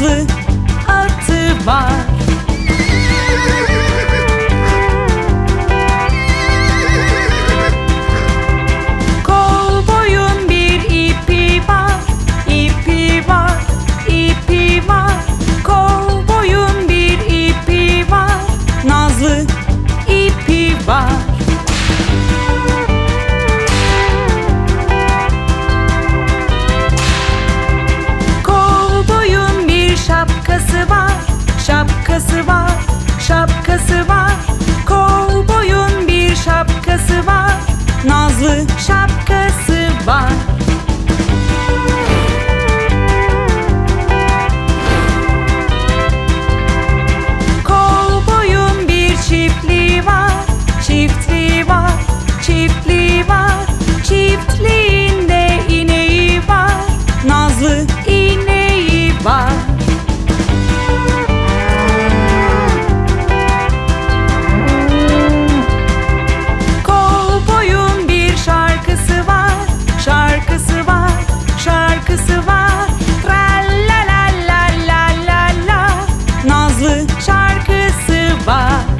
hızlı artı var. şapkası var. Nazlı şapkası var. şarkısı var.